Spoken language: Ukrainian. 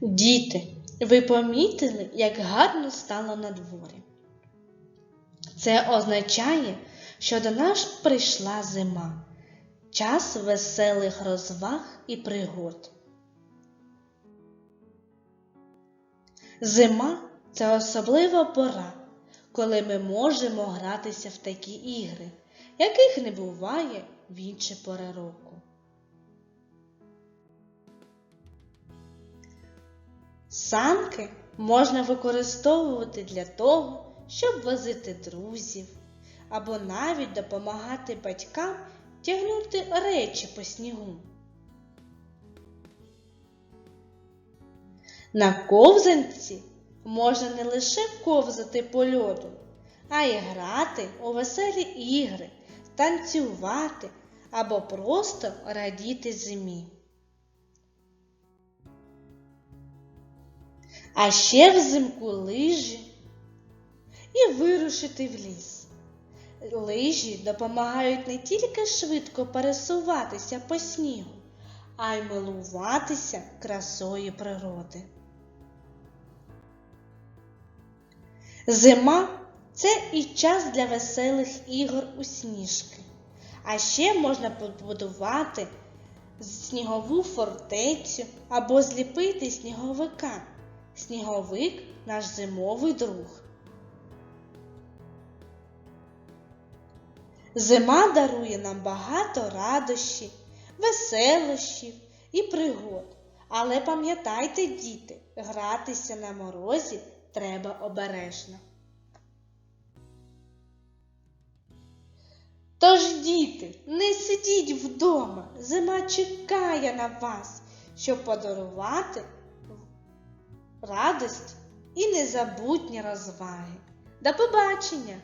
Діти, ви помітили, як гарно стало на дворі? Це означає, що до нас прийшла зима, час веселих розваг і пригод. Зима це особлива пора, коли ми можемо гратися в такі ігри, яких не буває в інші пори року. Санки можна використовувати для того, щоб возити друзів, або навіть допомагати батькам тягнути речі по снігу. На ковзанці можна не лише ковзати по льоду, а й грати у веселі ігри, танцювати або просто радіти зимі. А ще взимку лижі і вирушити в ліс. Лижі допомагають не тільки швидко пересуватися по снігу, а й милуватися красою природи. Зима це і час для веселих ігор у сніжки. А ще можна побудувати снігову фортецю або зліпити сніговика. Сніговик наш зимовий друг. Зима дарує нам багато радощів, веселощів і пригод. Але пам'ятайте, діти, гратися на морозі треба обережно. Тож, діти, не сидіть вдома, зима чекає на вас, щоб подарувати радость і незабутні розваги. До побачення!